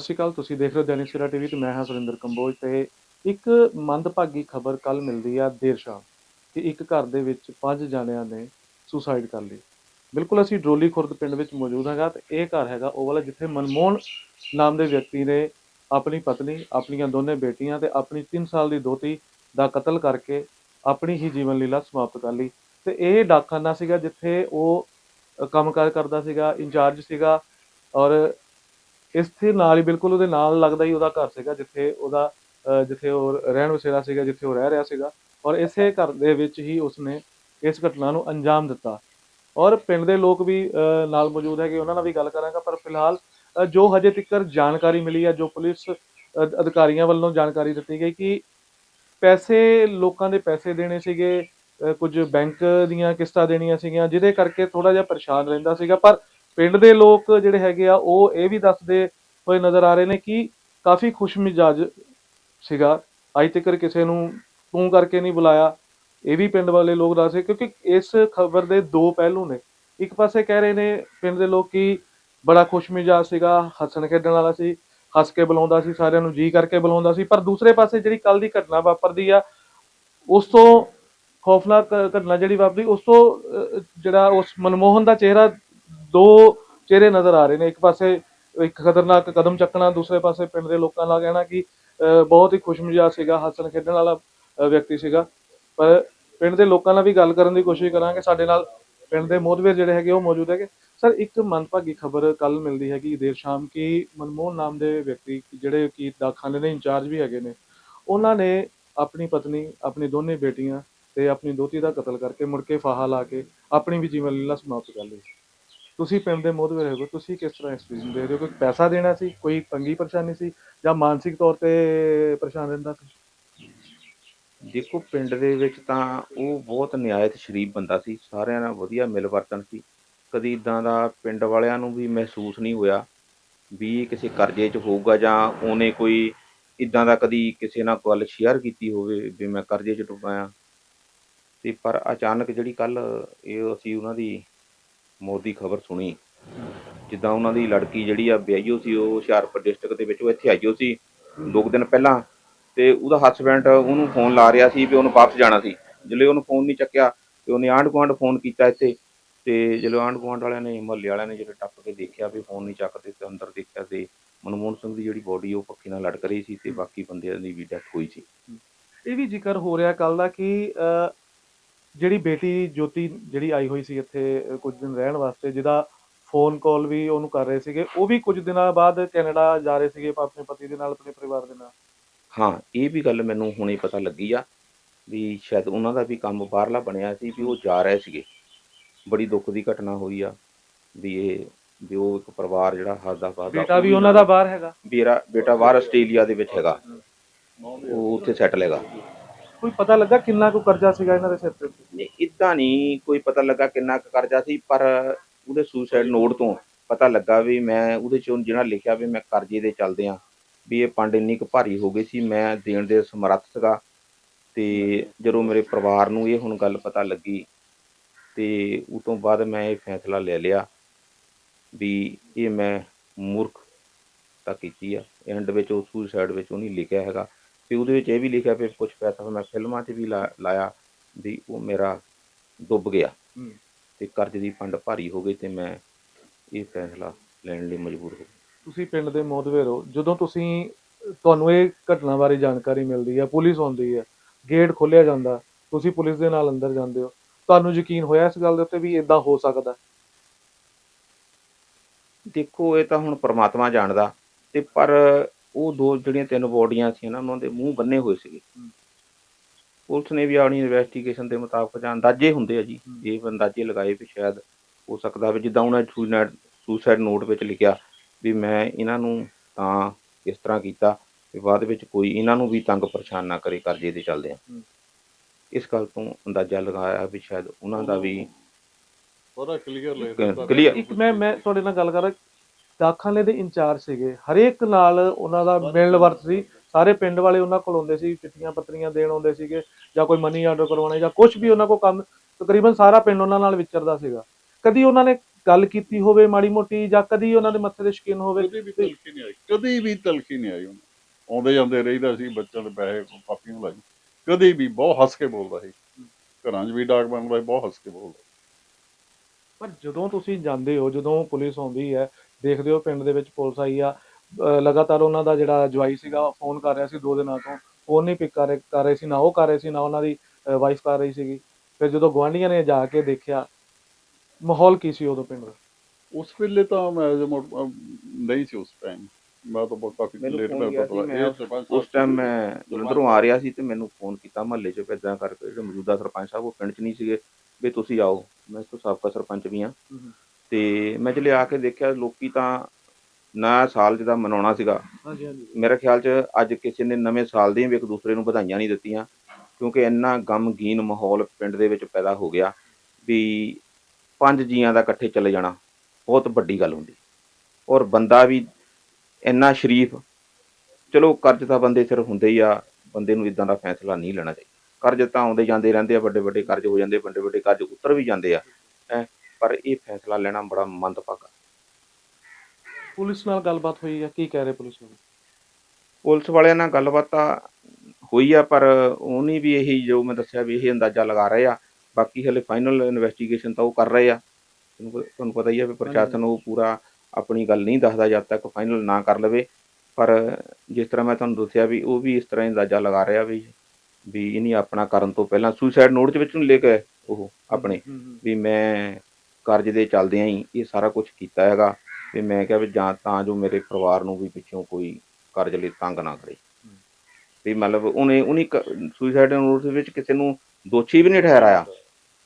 ਸਤਿ ਸ਼੍ਰੀ ਅਕਾਲ ਤੁਸੀਂ ਦੇਖ ਰਹੇ ਹੋ ਦੈਨਿਕ ਸਵੇਰਾ ਟੀਵੀ ਤੇ ਮੈਂ ਹਾਂ ਸੁਰਿੰਦਰ ਕੰਬੋਜ ਤੇ ਇੱਕ ਮੰਦਭਾਗੀ ਖਬਰ ਕੱਲ ਮਿਲਦੀ ਆ ਦੇਰ ਸ਼ਾਮ ਕਿ ਇੱਕ ਘਰ ਦੇ ਵਿੱਚ ਪੰਜ ਜਣਿਆਂ ਨੇ ਸੁਸਾਈਡ ਕਰ ਲਈ। ਬਿਲਕੁਲ ਅਸੀਂ ਡਰੋਲੀ ਖੁਰਦ ਪਿੰਡ ਵਿੱਚ ਮੌਜੂਦ ਹੈਗਾ ਤੇ ਇਹ ਘਰ ਹੈਗਾ ਉਹ ਵਾਲਾ ਜਿੱਥੇ ਮਨਮੋਹਨ ਨਾਮ ਦੇ ਵਿਅਕਤੀ ਨੇ ਆਪਣੀ ਪਤਨੀ ਆਪਣੀਆਂ ਦੋਨੇ ਬੇਟੀਆਂ ਤੇ ਆਪਣੀ 3 ਸਾਲ ਦੀ ਦੋਤੀ ਦਾ ਕਤਲ ਕਰਕੇ ਆਪਣੀ ਹੀ ਜੀਵਨ ਲੀਲਾ ਸਮਾਪਤ ਕਰ ਲਈ ਤੇ ਇਹ ਡਾਕਖਾਨਾ ਸੀਗਾ ਜਿੱਥੇ ਉਹ ਅ, ਕੰਮਕਾਰ ਕਰਦਾ ਸੀਗਾ ਇੰਚਾਰਜ ਸੀਗਾ ਔਰ ਇਸ ਦੇ ਨਾਲ ਹੀ ਬਿਲਕੁਲ ਉਹਦੇ ਨਾਲ ਲੱਗਦਾ ਹੀ ਉਹਦਾ ਘਰ ਸੀਗਾ ਜਿੱਥੇ ਉਹਦਾ ਜਿੱਥੇ ਉਹ ਰਹਿਣ ਵਸੇਰਾ ਸੀਗਾ ਜਿੱਥੇ ਉਹ ਰਹਿ ਰਿਹਾ ਸੀਗਾ। ਔਰ ਇਸੇ ਘਰ ਦੇ ਵਿੱਚ ਹੀ ਉਸਨੇ ਇਸ ਘਟਨਾ ਨੂੰ ਅੰਜਾਮ ਦਿੱਤਾ। ਔਰ ਪਿੰਡ ਦੇ ਲੋਕ ਵੀ ਨਾਲ ਮੌਜੂਦ ਹੈਗੇ ਉਹਨਾਂ ਨਾਲ ਵੀ ਗੱਲ ਕਰਾਂਗਾ ਪਰ ਫਿਲਹਾਲ ਜੋ ਹਜੇ ਤੱਕ ਜਾਣਕਾਰੀ ਮਿਲੀ ਹੈ ਜੋ ਪੁਲਿਸ ਅਧਿਕਾਰੀਆਂ ਵੱਲੋਂ ਜਾਣਕਾਰੀ ਦਿੱਤੀ ਗਈ ਕਿ ਪੈਸੇ ਲੋਕਾਂ ਦੇ ਪੈਸੇ ਦੇਣੇ ਸੀਗੇ ਅ, ਕੁਝ ਬੈਂਕ ਦੀਆਂ ਕਿਸ਼ਤਾਂ ਦੇਣੀਆਂ ਸੀਗੀਆਂ ਜਿਹਦੇ ਕਰਕੇ ਥੋੜਾ ਜਿਹਾ ਪਰੇਸ਼ਾਨ ਰਹਿੰਦਾ ਸੀਗਾ ਪਰ ਪਿੰਡ ਦੇ ਲੋਕ ਜਿਹੜੇ ਹੈਗੇ ਆ, ਉਹ ਇਹ ਵੀ ਦੱਸਦੇ ਹੋਏ ਨਜ਼ਰ ਆ ਰਹੇ ਨੇ ਕਿ ਕਾਫੀ ਖੁਸ਼ਮਿਜਾਜ ਸੀਗਾ। ਅੱਜ ਤੱਕ ਕਿਸੇ ਨੂੰ ਤੂੰ ਕਰਕੇ ਨਹੀਂ ਬੁਲਾਇਆ। ਇਹ ਵੀ ਪਿੰਡ ਵਾਲੇ ਲੋਕ ਦੱਸਦੇ ਕਿਉਂਕਿ ਇਸ ਖਬਰ ਦੇ ਦੋ ਪਹਿਲੂ ਨੇ। ਇੱਕ ਪਾਸੇ ਕਹਿ ਰਹੇ ਨੇ ਪਿੰਡ ਦੇ ਲੋਕ ਕਿ ਬੜਾ ਖੁਸ਼ਮਿਜਾਜ ਸੀਗਾ, ਹੱਸਣ ਖੇਡਣ ਵਾਲਾ ਸੀ, ਹੱਸ ਕੇ ਬੁਲਾਉਂਦਾ ਸੀ, ਸਾਰਿਆਂ ਨੂੰ ਜੀ ਕਰਕੇ ਬੁਲਾਉਂਦਾ ਸੀ। ਪਰ ਦੂਸਰੇ ਪਾਸੇ ਜਿਹੜੀ ਕੱਲ ਦੀ ਘਟਨਾ ਵਾਪਰਦੀ ਆ, ਉਸ ਤੋਂ ਖੌਫਨਾਕ ਘਟਨਾ ਜਿਹੜੀ ਵਾਪਰੀ ਉਸ ਤੋਂ ਜਿਹੜਾ ਉਸ ਮਨਮੋਹਨ ਦਾ ਚਿਹਰਾ ਦੋ ਚਿਹਰੇ ਨਜ਼ਰ ਆ ਰਹੇ ਨੇ ਇੱਕ ਪਾਸੇ ਇੱਕ ਖਤਰਨਾਕ ਕਦਮ ਚੱਕਣਾ ਦੂਸਰੇ ਪਾਸੇ ਪਿੰਡ ਦੇ ਲੋਕਾਂ ਦਾ ਕਹਿਣਾ ਕਿ ਅਹ, ਬਹੁਤ ਹੀ ਖੁਸ਼ਮਿਜਾਜ ਸੀਗਾ ਹੱਸਣ ਖੇਡਣ ਵਾਲਾ ਵਿਅਕਤੀ ਸੀਗਾ। ਪਰ ਪਿੰਡ ਦੇ ਲੋਕਾਂ ਨਾਲ ਵੀ ਗੱਲ ਕਰਨ ਦੀ ਕੋਸ਼ਿਸ਼ ਕਰਾਂਗੇ। ਸਾਡੇ ਨਾਲ ਪਿੰਡ ਦੇ ਮੋਹਦਵੇਰ ਜਿਹੜੇ ਹੈਗੇ ਉਹ ਮੌਜੂਦ ਹੈਗੇ। ਸਰ ਇੱਕ ਮੰਦਭਾਗੀ ਖਬਰ ਕੱਲ ਮਿਲਦੀ ਹੈਗੀ ਦੇਰ ਸ਼ਾਮ ਕਿ ਮਨਮੋਹਨ ਨਾਮ ਦੇ ਵਿਅਕਤੀ ਜਿਹੜੇ ਕਿ ਦਾਖਾਨੇ ਦੇ ਇੰਚਾਰਜ ਵੀ ਹੈਗੇ ਨੇ ਉਹਨਾਂ ਨੇ ਆਪਣੀ ਪਤਨੀ ਆਪਣੀ ਦੋਨੇ ਬੇਟੀਆਂ ਤੇ ਆਪਣੀ ਦੋਤੀ ਦਾ ਕਤਲ ਕਰਕੇ ਮੁੜ ਕੇ ਫਾਹਾ ਲਾ ਕੇ ਆਪਣੀ ਵੀ ਜੀਵਨ ਲੀਲਾ ਸਮਾਪਤ ਕਰ ਲਈ। ਤੁਸੀਂ ਪਿੰਡ ਦੇ ਮੋਹਦਵੇਰ ਹੋ, ਤੁਸੀਂ ਕਿਸ ਤਰ੍ਹਾਂ ਐਕਸਪੀਰੀਅੰਸ ਦੇ ਰਹੇ ਹੋ? ਕੋਈ ਪੈਸਾ ਦੇਣਾ ਸੀ? ਕੋਈ ਤੰਗੀ ਪਰੇਸ਼ਾਨੀ ਸੀ? ਜਾਂ ਮਾਨਸਿਕ ਤੌਰ ਤੇ ਪਰੇਸ਼ਾਨ ਰਹਿੰਦਾ ਸੀ? ਦੇਖੋ ਪਿੰਡ ਦੇ ਵਿੱਚ ਤਾਂ ਉਹ ਬਹੁਤ ਨਿਆਇਤ ਸ਼ਰੀਫ ਬੰਦਾ ਸੀ। ਸਾਰਿਆਂ ਨਾਲ ਵਧੀਆ ਮਿਲ ਵਰਤਣ ਸੀ। ਕਦੀ ਇਦਾਂ ਦਾ ਪਿੰਡ ਵਾਲਿਆਂ ਨੂੰ ਵੀ ਮਹਿਸੂਸ ਨਹੀਂ ਹੋਇਆ ਵੀ ਇਹ ਕਿਸੇ ਕਰਜ਼ੇ 'ਚ ਹੋਊਗਾ ਜਾਂ ਉਹਨੇ ਕੋਈ ਇਦਾਂ ਦਾ ਕਦੀ ਕਿਸੇ ਨਾਲ ਗੱਲ ਸ਼ੇਅਰ ਕੀਤੀ ਹੋਵੇ ਵੀ ਮੈਂ ਕਰਜ਼ੇ 'ਚ ਡੁੱਬਾ ਆ ਤੇ ਪਰ ਅਚਾਨਕ ਜਿਹੜੀ ਕੱਲ ਇਹ ਅਸੀਂ ਉਹਨਾਂ ਦੀ ਮੌਤ ਦੀ ਖਬਰ ਸੁਣੀ। ਜਿੱਦਾਂ ਉਹਨਾਂ ਦੀ ਲੜਕੀ ਜਿਹੜੀ ਆ ਵਿਆਹੀਓ ਸੀ, ਉਹ ਹੁਸ਼ਿਆਰਪੁਰ ਡਿਸਟ੍ਰਿਕਟ ਦੇ ਵਿੱਚ ਉਹ ਇੱਥੇ ਆਈਓ ਸੀ ਦੋ ਦਿਨ ਪਹਿਲਾਂ। ਤੇ ਉਹਦਾ ਹਸਬੈਂਡ ਉਹਨੂੰ ਫੋਨ ਲਾ ਰਿਹਾ ਸੀ ਵੀ ਉਹਨੂੰ ਵਾਪਸ ਜਾਣਾ ਸੀ। ਜਦੋਂ ਉਹਨੂੰ ਫੋਨ ਨਹੀਂ ਚੱਕਿਆ, ਤੇ ਉਹਨੇ ਆਂਢ ਗੁਆਂਢ ਫੋਨ ਕੀਤਾ ਇੱਥੇ। ਤੇ ਜਦੋਂ ਆਂਢ ਗੁਆਂਢ ਵਾਲਿਆਂ ਨੇ, ਮਹੱਲੇ ਵਾਲਿਆਂ ਨੇ ਜਦੋਂ ਟੱਪ ਕੇ ਦੇਖਿਆ ਵੀ ਫੋਨ ਨਹੀਂ ਚੱਕਦੇ ਤੇ ਅੰਦਰ ਦੇਖਿਆ ਤੇ ਮਨਮੋਹਨ ਸਿੰਘ ਦੀ ਜਿਹੜੀ ਬੋਡੀ ਉਹ ਪੱਖੀ ਨਾਲ ਲਟਕ ਰਹੀ ਸੀ ਤੇ ਬਾਕੀ ਬੰਦਿਆਂ ਦੀ ਵੀ ਡੈਥ ਹੋਈ ਸੀ। ਇਹ ਵੀ ਜ਼ਿਕਰ ਹੋ ਰਿਹਾ ਕੱਲ ਦਾ ਕਿ ਜਿਹੜੀ ਬੇਟੀ ਜੋਤੀ ਜਿਹੜੀ ਆਈ ਹੋਈ ਸੀ ਇੱਥੇ ਕੁਝ ਦਿਨ ਰਹਿਣ ਵਾਸਤੇ ਜਿਹਦਾ ਫੋਨ ਕਾਲ ਵੀ ਉਹਨੂੰ ਕਰ ਰਹੇ ਸੀਗੇ ਉਹ ਵੀ ਕੁਝ ਦਿਨਾਂ ਬਾਅਦ ਕੈਨੇਡਾ ਜਾ ਰਹੇ ਸੀਗੇ ਆਪਣੇ ਪਤੀ ਦੇ ਨਾਲ ਆਪਣੇ ਪਰਿਵਾਰ ਦੇ ਨਾਲ। ਹਾਂ ਇਹ ਵੀ ਗੱਲ ਮੈਨੂੰ ਹੁਣੇ ਪਤਾ ਲੱਗੀ ਆ ਵੀ ਸ਼ਾਇਦ ਉਹਨਾਂ ਦਾ ਵੀ ਕੰਮ ਬਾਹਰਲਾ ਬਣਿਆ ਸੀ ਵੀ ਉਹ ਜਾ ਰਹੇ ਸੀਗੇ। ਬੜੀ ਦੁੱਖ ਦੀ ਘਟਨਾ ਹੋਈ ਆ ਵੀ ਇਹ ਵੀ ਉਹ ਇੱਕ ਪਰਿਵਾਰ ਜਿਹੜਾ ਹੱਸਦਾ ਵਸਦਾ ਬੇਟਾ ਵੀ ਉਹਨਾਂ ਦਾ ਬਾਹਰ ਹੈਗਾ। ਮੇਰਾ ਬੇਟਾ ਬਾਹਰ ਆਸਟ੍ਰੇਲੀਆ ਦੇ ਵਿੱਚ ਹੈਗਾ। ਉਹ ਉੱਥੇ ਸੈਟਲ ਹੈਗਾ। ਕੋਈ ਪਤਾ ਲੱਗਾ ਕਿੰਨਾ ਕੁ ਕਰਜ਼ਾ ਸੀਗਾ ਇਹਨਾਂ ਦੇ ਸਿਰ ਤੇ? ਨਹੀਂ ਇਦਾਂ ਨਹੀਂ ਕੋਈ ਪਤਾ ਲੱਗਾ ਕਿੰਨਾ ਕੁ ਕਰਜ਼ਾ ਸੀ, ਪਰ ਉਹਦੇ ਸੁਸਾਈਡ ਨੋਟ ਤੋਂ ਪਤਾ ਲੱਗਾ ਵੀ ਮੈਂ ਉਹਦੇ ਚੋਂ ਜਿਹੜਾ ਲਿਖਿਆ ਵੀ ਮੈਂ ਕਰਜ਼ੇ ਦੇ ਚੱਲਦੇ ਆ ਵੀ ਇਹ ਪੰਡ ਇੰਨੀ ਕੁ ਭਾਰੀ ਹੋ ਗਈ ਸੀ, ਮੈਂ ਦੇਣ ਦੇ ਸਮਰੱਥ ਸੀਗਾ। ਤੇ ਜਦੋਂ ਮੇਰੇ ਪਰਿਵਾਰ ਨੂੰ ਇਹ ਹੁਣ ਗੱਲ ਪਤਾ ਲੱਗੀ ਤੇ ਉਹ ਤੋਂ ਬਾਅਦ ਮੈਂ ਇਹ ਫੈਸਲਾ ਲੈ ਲਿਆ ਵੀ ਇਹ ਮੈਂ ਮੂਰਖ ਤਾਂ ਕੀਤੀ ਆ। ਐਂਡ ਵਿੱਚ ਉਹ ਸੁਸਾਈਡ ਵਿੱਚ ਉਹ ਨਹੀਂ ਲਿਖਿਆ ਹੈਗਾ। ਤੇ ਉਹਦੇ ਵਿੱਚ ਇਹ ਵੀ ਲਿਖਿਆ ਵੀ ਕੁਝ ਪੈਸਾ ਮੈਂ ਫਿਲਮਾਂ 'ਚ ਵੀ ਲਾ- ਲਾਇਆ ਵੀ ਉਹ ਮੇਰਾ ਡੁੱਬ ਗਿਆ। ਤੇ ਕਰਜ਼ ਦੀ ਫੰਡ ਭਾਰੀ ਹੋ ਗਈ ਤੇ ਮੈਂ ਇਹ ਫੈਸਲਾ ਲੈਣ ਲਈ ਮਜਬੂਰ ਹੋ ਗਿਆ। ਤੁਸੀਂ ਪਿੰਡ ਦੇ ਮੋਹਦਵੇਰ ਹੋ ਜਦੋਂ ਤੁਸੀਂ ਤੁਹਾਨੂੰ ਇਹ ਘਟਨਾ ਬਾਰੇ ਜਾਣਕਾਰੀ ਮਿਲਦੀ ਹੈ ਪੁਲਿਸ ਆਉਂਦੀ ਹੈ ਗੇਟ ਖੋਲ੍ਹਿਆ ਜਾਂਦਾ ਤੁਸੀਂ ਪੁਲਿਸ ਦੇ ਨਾਲ ਅੰਦਰ ਜਾਂਦੇ ਹੋ ਤੁਹਾਨੂੰ ਯਕੀਨ ਹੋਇਆ ਇਸ ਗੱਲ ਦੇ ਉੱਤੇ ਵੀ ਇਦਾਂ ਹੋ ਸਕਦਾ? ਦੇਖੋ ਇਹ ਤਾਂ ਹੁਣ ਪ੍ਰਮਾਤਮਾ ਜਾਣਦਾ ਤੇ ਪਰ ਉਹ ਦੋ ਜਿਹੜੀਆਂ ਤਿੰਨ ਬੋਡੀਆਂ ਸੀ ਨਾ ਉਹਨਾਂ ਦੇ ਮੂੰਹ ਬੰਨੇ ਹੋਏ ਸੀਗੇ। ਪੁਲਿਸ ਨੇ ਵੀ ਆਪਣੀ ਇਨਵੈਸਟੀਗੇਸ਼ਨ ਦੇ ਮੁਤਾਬਕ ਜਾਂ ਅੰਦਾਜ਼ੇ ਹੁੰਦੇ ਆ ਜੀ। ਇਹ ਅੰਦਾਜ਼ੇ ਲਗਾਏ ਵੀ ਸ਼ਾਇਦ ਹੋ ਸਕਦਾ ਵੀ ਜਿੱਦਾਂ ਉਹਨਾਂ ਸੁਸਾਈਡ ਸੁਸਾਈਡ ਨੋਟ ਵਿੱਚ ਲਿਖਿਆ ਵੀ ਮੈਂ ਇਹਨਾਂ ਨੂੰ ਤਾਂ ਇਸ ਤਰ੍ਹਾਂ ਕੀਤਾ ਵੀ ਬਾਅਦ ਵਿੱਚ ਕੋਈ ਇਹਨਾਂ ਨੂੰ ਵੀ ਤੰਗ ਪਰੇਸ਼ਾਨ ਨਾ ਕਰੇ ਕਰਜ਼ੇ ਦੇ ਚੱਲਦੇ ਆ। ਇਸ ਗੱਲ ਤੋਂ ਅੰਦਾਜ਼ਾ ਲਗਾਇਆ ਵੀ ਸ਼ਾਇਦ ਉਹਨਾਂ ਦਾ ਵੀ ਥੋੜਾ ਕਲੀਅਰ ਲੈ ਕਲੀਅਰ ਇੱਕ ਮੈਂ ਮੈਂ ਤੁਹਾਡੇ ਨਾਲ ਗੱਲ ਕਰਾਂ ਡਾਕਖਾਨੇ ਦੇ ਇੰਚਾਰਜ ਸੀਗੇ। ਹਰੇਕ ਨਾਲ ਉਹਨਾਂ ਦਾ ਮਿਲਣ ਵਰਤ ਸੀ। ਸਾਰੇ ਪਿੰਡ ਵਾਲੇ ਉਹਨਾਂ ਕੋਲ ਆਉਂਦੇ ਸੀ ਚਿੱਠੀਆਂ ਪੱਤਰੀਆਂ ਦੇਣ ਆਉਂਦੇ ਸੀਗੇ ਜਾਂ ਕੋਈ ਮਨੀ ਆਰਡਰ ਕਰਵਾਉਣਾ ਜਾਂ ਕੁਝ ਵੀ ਉਹਨਾਂ ਕੋਲ ਕੰਮ ਤਕਰੀਬਨ ਸਾਰਾ ਪਿੰਡ ਉਹਨਾਂ ਨਾਲ ਵਿਚਰਦਾ ਸੀਗਾ। ਕਦੀ ਉਹਨਾਂ ਨੇ ਗੱਲ ਕੀਤੀ ਹੋਵੇ ਮਾੜੀ ਮੋਟੀ ਜਾਂ ਕਦੀ ਉਹਨਾਂ ਦੇ ਮੱਥੇ ਤੇ ਸ਼ਕੀਨ ਹੋਵੇ ਕਦੀ ਵੀ ਤਲਖੀ ਨਹੀਂ ਆਈ। ਕਦੀ ਵੀ ਤਲਖੀ ਨਹੀਂ ਆਈ ਉਹਨੂੰ ਆਉਂਦੇ ਜਾਂਦੇ ਰਹੀਦਾ ਸੀ ਬੱਚਿਆਂ ਦੇ ਪੈਸੇ ਪਾਪੀ ਨੂੰ ਲਾਈ। ਕਦੀ ਵੀ ਬਹੁਤ ਹੱਸ ਕੇ ਬੋਲਦਾ ਸੀ। ਘਰਾਂ 'ਚ ਵੀ ਡਾਕ ਬਣਦਾ ਬਹੁਤ ਹੱਸ ਕੇ ਬੋਲਦਾ ਪਰ ਜਦੋਂ ਤੁਸੀਂ ਜਾਂਦੇ ਹੋ ਜਦੋਂ ਪੁਲਿਸ ਆਉਂਦੀ ਹੈ ਦੇਖਦੇ ਹੋ ਪਿੰਡ ਦੇ ਵਿੱਚ ਪੁਲਿਸ ਆਈ ਆ ਲਗਾਤਾਰ ਉਹਨਾਂ ਦਾ ਜਿਹੜਾ ਜਵਾਈ ਸੀਗਾ ਫੋਨ ਕਰ ਰਿਹਾ ਸੀ ਦੋ ਦਿਨਾਂ ਤੋਂ ਫੋਨ ਨਹੀਂ ਪਿਕ ਕਰ ਰਹੇ ਕਰ ਰਹੇ ਸੀ ਨਾ ਉਹ ਕਰ ਰਹੇ ਸੀ ਨਾ ਉਹਨਾਂ ਦੀ ਵਾਈਫ ਕਰ ਰਹੀ ਸੀਗੀ। ਫਿਰ ਜਦੋਂ ਗਵਾਂਢੀਆਂ ਨੇ ਜਾ ਕੇ ਦੇਖਿਆ ਮਾਹੌਲ ਕੀ ਸੀ ਉਦੋਂ ਪਿੰਡ ਦਾ? ਉਸ ਵੇਲੇ ਤਾਂ ਮੈਂ ਨਹੀਂ ਸੀ ਉਸ ਟਾਈਮ ਮੈਂ ਤਾਂ ਬਹੁਤ ਕਾਫੀ ਲੇਟ ਮੈਂ ਪਤਾ ਉਸ ਟਾਈਮ ਮੈਂ ਜਲੰਧਰੋਂ ਆ ਰਿਹਾ ਸੀ ਤੇ ਮੈਨੂੰ ਫੋਨ ਕੀਤਾ ਮਹੱਲੇ 'ਚ ਇਦਾਂ ਕਰਕੇ ਜਿਹੜੇ ਮੌਜੂਦਾ ਸਰਪੰਚ ਸਾਹਿਬ ਉਹ ਪਿੰਡ 'ਚ ਨਹੀਂ ਸੀਗੇ ਵੀ ਤੁਸੀਂ ਆਓ ਮੈਂ ਤੋਂ ਸਾਬਕਾ ਸਰਪੰਚ ਵੀ ਹਾਂ। ਤੇ ਮੈਂ ਜਿਹੜੇ ਆ ਕੇ ਦੇਖਿਆ ਲੋਕੀ ਤਾਂ ਨਾ ਸਾਲ ਜਿਹਦਾ ਮਨਾਉਣਾ ਸੀਗਾ। ਹਾਂਜੀ ਹਾਂਜੀ। ਮੇਰੇ ਖਿਆਲ 'ਚ ਅੱਜ ਕਿਸੇ ਨੇ ਨਵੇਂ ਸਾਲ ਦੀਆਂ ਵੀ ਇੱਕ ਦੂਸਰੇ ਨੂੰ ਵਧਾਈਆਂ ਨਹੀਂ ਦਿੱਤੀਆਂ ਕਿਉਂਕਿ ਇੰਨਾ ਗਮਗੀਨ ਮਾਹੌਲ ਪਿੰਡ ਦੇ ਵਿੱਚ ਪੈਦਾ ਹੋ ਗਿਆ ਵੀ ਪੰਜ ਜੀਆਂ ਦਾ ਇਕੱਠੇ ਚਲੇ ਜਾਣਾ ਬਹੁਤ ਵੱਡੀ ਗੱਲ ਹੁੰਦੀ। ਔਰ ਬੰਦਾ ਵੀ ਇੰਨਾ ਸ਼ਰੀਫ ਚਲੋ ਕਰਜ਼ ਤਾਂ ਬੰਦੇ ਸਿਰ ਹੁੰਦੇ ਹੀ ਆ ਬੰਦੇ ਨੂੰ ਇਦਾਂ ਦਾ ਫੈਸਲਾ ਨਹੀਂ ਲੈਣਾ ਚਾਹੀਦਾ। ਕਰਜ਼ ਤਾਂ ਆਉਂਦੇ ਜਾਂਦੇ ਰਹਿੰਦੇ ਆ ਵੱਡੇ ਵੱਡੇ ਕਰਜ਼ ਹੋ ਜਾਂਦੇ ਵੱਡੇ ਵੱਡੇ ਕਰਜ਼ ਉਤਰ ਵੀ ਜਾਂਦੇ ਆ। ਹੈਂ ਪਰ ਇਹ ਫੈਸਲਾ ਲੈਣਾ ਬੜਾ ਮੰਦਭਾਗਾ। ਪੁਲਿਸ ਨਾਲ ਗੱਲਬਾਤ ਹੋਈ ਹੈ ਕੀ ਕਹਿ ਰਹੇ ਪੁਲਿਸ ਵਾਲੇ? ਪੁਲਿਸ ਵਾਲਿਆਂ ਨਾਲ ਗੱਲਬਾਤ ਤਾਂ ਹੋਈ ਆ ਪਰ ਉਹਨੇ ਵੀ ਇਹੀ ਜੋ ਮੈਂ ਦੱਸਿਆ ਵੀ ਇਹ ਅੰਦਾਜ਼ਾ ਲਗਾ ਰਹੇ ਆ। ਬਾਕੀ ਹਲੇ ਫਾਈਨਲ ਇਨਵੈਸਟੀਗੇਸ਼ਨ ਤਾਂ ਉਹ ਕਰ ਰਹੇ ਆ। ਤੁਹਾਨੂੰ ਪਤਾ ਹੀ ਆ ਵੀ ਪ੍ਰਸ਼ਾਸਨ ਉਹ ਪੂਰਾ ਆਪਣੀ ਗੱਲ ਨਹੀਂ ਦੱਸਦਾ ਜਦ ਤੱਕ ਫਾਈਨਲ ਨਾ ਕਰ ਲਵੇ। ਪਰ ਜਿਸ ਤਰ੍ਹਾਂ ਮੈਂ ਤੁਹਾਨੂੰ ਦੱਸਿਆ ਵੀ ਉਹ ਵੀ ਇਸ ਤਰ੍ਹਾਂ ਹੀ ਅੰਦਾਜ਼ਾ ਲਗਾ ਰਿਹਾ ਵੀ ਵੀ ਇਹਨੀ ਆਪਣਾ ਕਰਨ ਤੋਂ ਪਹਿਲਾਂ ਸੁਸਾਈਡ ਨੋਟ ਦੇ ਵਿੱਚ ਨੂੰ ਲੈ ਕੇ ਉਹ ਆਪਣੇ। ਵੀ ਮੈਂ ਕਰਜ਼ ਦੇ ਚੱਲਦਿਆਂ ਹੀ ਇਹ ਸਾਰਾ ਕੁਝ ਕੀਤਾ ਹੈਗਾ ਵੀ ਮੈਂ ਕਿਹਾ ਵੀ ਜਾਂ ਤਾਂ ਜੋ ਮੇਰੇ ਪਰਿਵਾਰ ਨੂੰ ਵੀ ਪਿੱਛੋਂ ਕੋਈ ਕਰਜ਼ ਲਈ ਤੰਗ ਨਾ ਕਰੇ। ਵੀ ਮਤਲਬ ਉਹਨੇ ਉਹਨੇ ਸੁਸਾਈਡ ਨੋਟ ਦੇ ਵਿੱਚ ਕਿਸੇ ਨੂੰ ਦੋਸ਼ੀ ਵੀ ਨਹੀਂ ਠਹਿਰਾਇਆ।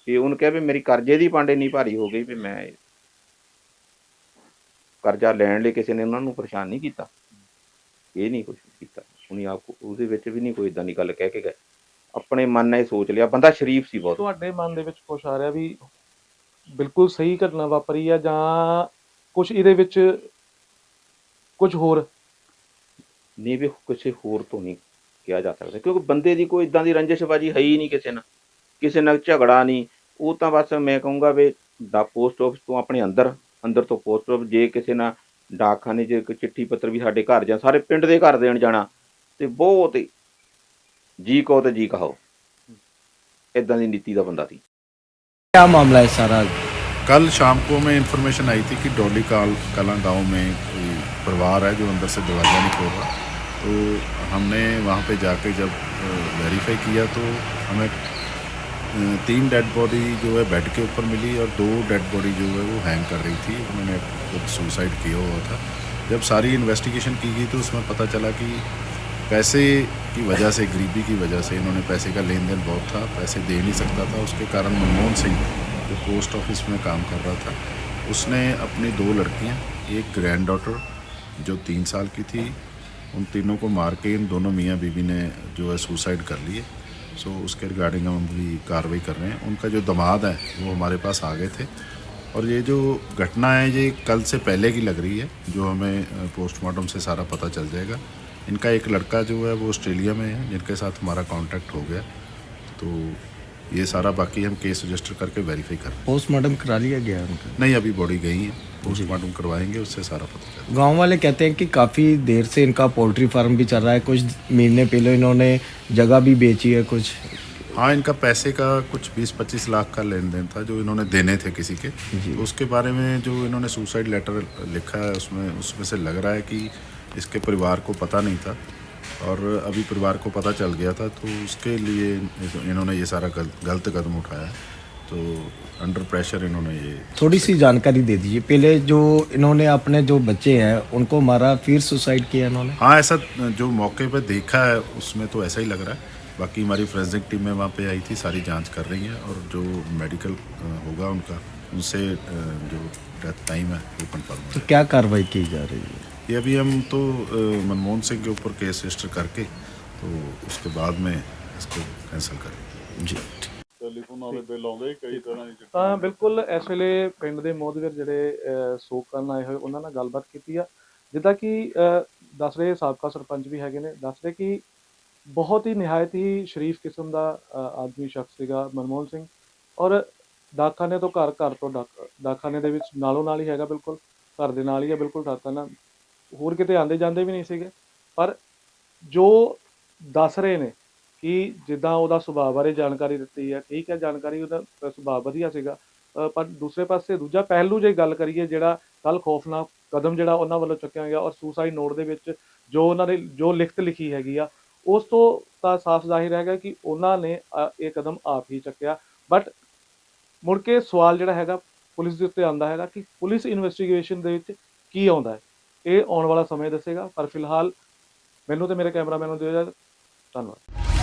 ਵੀ ਉਹਨੇ ਕਿਹਾ ਵੀ ਮੇਰੀ ਕਰਜ਼ੇ ਦੀ ਪਾਂਡੇ ਨਹੀਂ ਭਾਰੀ ਹੋ ਗਈ ਵੀ ਮੈਂ ਕਰਜ਼ਾ ਲੈਣ ਲਈ ਕਿਸੇ ਨੇ ਉਹਨਾਂ ਨੂੰ ਪਰੇਸ਼ਾਨ ਨਹੀਂ ਕੀਤਾ। ਇਹ ਨਹੀਂ ਕੁਝ ਕੀਤਾ। ਉਹਨੇ ਆਪ ਉਹਦੇ ਵਿੱਚ ਵੀ ਨਹੀਂ ਕੋਈ ਇਦਾਂ ਦੀ ਗੱਲ ਕਹਿ ਕੇ ਗਏ। ਆਪਣੇ ਮਨ ਨਾਲ ਇਹ ਸੋਚ ਲਿਆ। ਬੰਦਾ ਸ਼ਰੀਫ ਸੀ ਬਹੁਤ। ਤੁਹਾਡੇ ਮਨ ਦੇ ਵਿੱਚ ਕੁਛ ਆ ਰਿਹਾ ਵੀ ਬਿਲਕੁਲ ਸਹੀ ਘਟਨਾ ਵਾਪਰੀ ਆ ਜਾਂ ਕੁਝ ਇਹਦੇ ਵਿੱਚ ਕੁਝ ਹੋਰ? ਨਹੀਂ ਵੀ ਕਿਸੇ ਹੋਰ ਤੋਂ ਨਹੀਂ ਕਿਹਾ ਜਾ ਸਕਦਾ ਕਿਉਂਕਿ ਬੰਦੇ ਦੀ ਕੋਈ ਇਦਾਂ ਦੀ ਰੰਜਿਸ਼ਬਾਜੀ ਹੈ ਹੀ ਨਹੀਂ ਕਿਸੇ ਨਾਲ ਕਿਸੇ ਨਾਲ ਝਗੜਾ ਨਹੀਂ ਉਹ ਤਾਂ ਬਸ ਮੈਂ ਕਹੂੰਗਾ ਵੀ ਦਾ ਪੋਸਟ ਆਫਿਸ ਤੋਂ ਆਪਣੇ ਅੰਦਰ ਅੰਦਰ ਤੋਂ ਪੋਸਟ ਆਫਿਸ ਜੇ ਕਿਸੇ ਨਾਲ ਡਾਕਖਾਨੇ 'ਚ ਇੱਕ ਚਿੱਠੀ ਪੱਤਰ ਵੀ ਸਾਡੇ ਘਰ ਜਾਂ ਸਾਰੇ ਪਿੰਡ ਦੇ ਘਰ ਦੇਣ ਜਾਣਾ ਤੇ ਬਹੁਤ ਹੀ ਜੀ ਕਹੋ ਤੇ ਜੀ ਕਹੋ ਇਦਾਂ ਦੀ ਨੀਤੀ ਦਾ ਬੰਦਾ ਸੀ। क्या मामला है सारा? कल शाम को हमें इन्फॉर्मेशन आई थी कि डोली काल कला गाँव में कोई परिवार है जो अंदर से दरवाज़ा नहीं खोल रहा। तो हमने वहाँ पे जाके जब वेरीफाई किया तो हमें तीन डेड बॉडी जो है बेड के ऊपर मिली और दो डेड बॉडी जो है वो हैंग कर रही थी। उन्होंने खुद सुसाइड किया हुआ था। जब सारी इन्वेस्टिगेशन की गई तो उसमें पता चला कि पैसे की वजह से, गरीबी की वजह से इन्होंने पैसे का लेन देन बहुत था, पैसे दे नहीं सकता था। उसके कारण मनमोहन सिंह, जो पोस्ट ऑफ़िस में काम कर रहा था, उसने अपनी दो लड़कियाँ, एक ग्रैंड डॉटर जो तीन साल की थी, उन तीनों को मार के इन दोनों मियाँ बीवी ने जो है सुसाइड कर लिए सो उसके रिगार्डिंग हम भी कार्रवाई कर रहे हैं। उनका जो दमाद है, वो हमारे पास आ गए थे। और ये जो घटना है ये कल से पहले की लग रही है, जो हमें पोस्टमार्टम से सारा पता चल जाएगा। इनका एक लड़का जो है वो ऑस्ट्रेलिया में है जिनके साथ हमारा कांटेक्ट हो गया। तो ये सारा बाकी हम केस रजिस्टर करके वेरीफाई कर पोस्टमार्टम करा लिया गया उनका? नहीं अभी बॉडी गई है। पोस्टमार्टम करवाएँगे उससे सारा पता चलेगा। गाँव वाले कहते हैं कि काफ़ी देर से इनका पोल्ट्री फार्म भी चल रहा है। कुछ महीने पहले इन्होंने जगह भी बेची है कुछ। हाँ इनका पैसे का कुछ 20-25 लाख का लेन देन था जो इन्होंने देने थे किसी के। तो उसके बारे में जो इन्होंने सुसाइड लेटर लिखा है उसमें उसमें से लग रहा है कि इसके परिवार को पता नहीं था और अभी परिवार को पता चल गया था तो उसके लिए इन्होंने ये सारा गल, गलत कदम उठाया तो अंडर प्रेशर इन्होंने ये थोड़ी सी जानकारी दे दीजिए। पहले जो इन्होंने अपने जो बच्चे हैं उनको मारा फिर सुसाइड किया इन्होंने? हाँ ऐसा जो मौके पर देखा है उसमें तो ऐसा ही लग रहा है। बाकी हमारी फोरेंसिक टीमें वहाँ पे आई थी सारी जाँच कर रही है और जो मेडिकल होगा उनका उनसे जो डेथ टाइम है वो कंफर्म तो क्या कार्रवाई की जा रही है? ये अभी हम तो अ, मनमोहन सिंह के ऊपर केस रजिस्टर करके तो उसके बाद में इसको कैंसिल करेंगे जी ਟੈਲੀਫੋਨਾਂ ਦੇ ਬਿੱਲ ਆਉਂਦੇ ਹੀ ਕਈ ਤਰ੍ਹਾਂ ਦੀ ਤਾਂ ਬਿਲਕੁਲ ਇਸ ਵੇਲੇ ਪਿੰਡ ਦੇ ਮੋਦਵੀਰ ਜਿਹੜੇ ਅਹ, ਸੋਗ ਕਰਨ ਆਏ ਹੋਏ ਉਹਨਾਂ ਨਾਲ ਗੱਲਬਾਤ ਕੀਤੀ ਆ ਜਿੱਦਾਂ ਕਿ ਅਹ, ਦੱਸ ਰਹੇ ਸਾਬਕਾ ਸਰਪੰਚ ਵੀ ਹੈਗੇ ਨੇ ਦੱਸ ਰਹੇ ਕਿ ਬਹੁਤ ਹੀ ਨਿਹਾਇਤ ਹੀ ਸ਼ਰੀਫ ਕਿਸਮ ਦਾ ਅਹ, ਆਦਮੀ ਸ਼ਖਸ ਸੀਗਾ ਮਨਮੋਹਨ ਸਿੰਘ ਔਰ ਡਾਕਖਾਨੇ ਤੋਂ ਘਰ ਘਰ ਤੋਂ ਡਾਕ ਡਾਕਖਾਨੇ ਦੇ ਵਿੱਚ ਨਾਲੋਂ ਨਾਲ ਹੀ ਹੈਗਾ ਬਿਲਕੁਲ ਘਰ ਦੇ ਨਾਲ ਹੀ ਹੈ ਬਿਲਕੁਲ ਡਾਕਖਾਨਾ ਹੋਰ ਕਿਤੇ ਆਂਦੇ ਜਾਂਦੇ ਵੀ ਨਹੀਂ ਸੀਗੇ। ਪਰ ਜੋ ਦੱਸ ਰਹੇ ਨੇ ਕਿ ਜਿੱਦਾਂ ਉਹਦਾ ਸੁਭਾਅ ਬਾਰੇ ਜਾਣਕਾਰੀ ਦਿੱਤੀ ਹੈ, ਠੀਕ ਹੈ, ਜਾਣਕਾਰੀ ਉਹਦਾ ਸੁਭਾਅ ਵਧੀਆ ਸੀਗਾ। ਪਰ ਦੂਸਰੇ ਪਾਸੇ ਦੂਜਾ ਪਹਿਲੂ ਜੇ ਗੱਲ ਕਰੀਏ ਜਿਹੜਾ ਕੱਲ ਖੋਫਨਾ ਕਦਮ ਜਿਹੜਾ ਉਹਨਾਂ ਵੱਲੋਂ ਚੁੱਕਿਆ ਗਿਆ ਔਰ ਸੁਸਾਈਡ ਨੋਟ ਦੇ ਵਿੱਚ ਜੋ ਉਹਨਾਂ ਨੇ ਜੋ ਲਿਖਤ ਲਿਖੀ ਹੈਗੀ ਆ, ਉਸ ਤੋਂ ਤਾਂ ਸਾਫ਼ ਜ਼ਾਹਿਰ ਹੈਗਾ ਕਿ ਉਹਨਾਂ ਨੇ ਇਹ ਕਦਮ ਆਪ ਹੀ ਚੱਕਿਆ। ਬਟ ਮੁੜ ਕੇ ਸਵਾਲ ਜਿਹੜਾ ਹੈਗਾ ਪੁਲਿਸ ਦੇ ਉੱਤੇ ਆਉਂਦਾ ਹੈਗਾ ਕਿ ਪੁਲਿਸ ਇਨਵੈਸਟੀਗੇਸ਼ਨ ਦੇ ਵਿੱਚ ਕੀ ਆਉਂਦਾ ਹੈ? ਇਹ ਆਉਣ ਵਾਲਾ ਸਮੇਂ ਦੱਸੇਗਾ, ਪਰ ਫਿਲਹਾਲ ਮੈਨੂੰ ਤੇ ਮੇਰੇ ਕੈਮਰਾਮੈਨ ਨੂੰ ਦਿਓ ਇਜਾਜ਼ਤ। ਧੰਨਵਾਦ।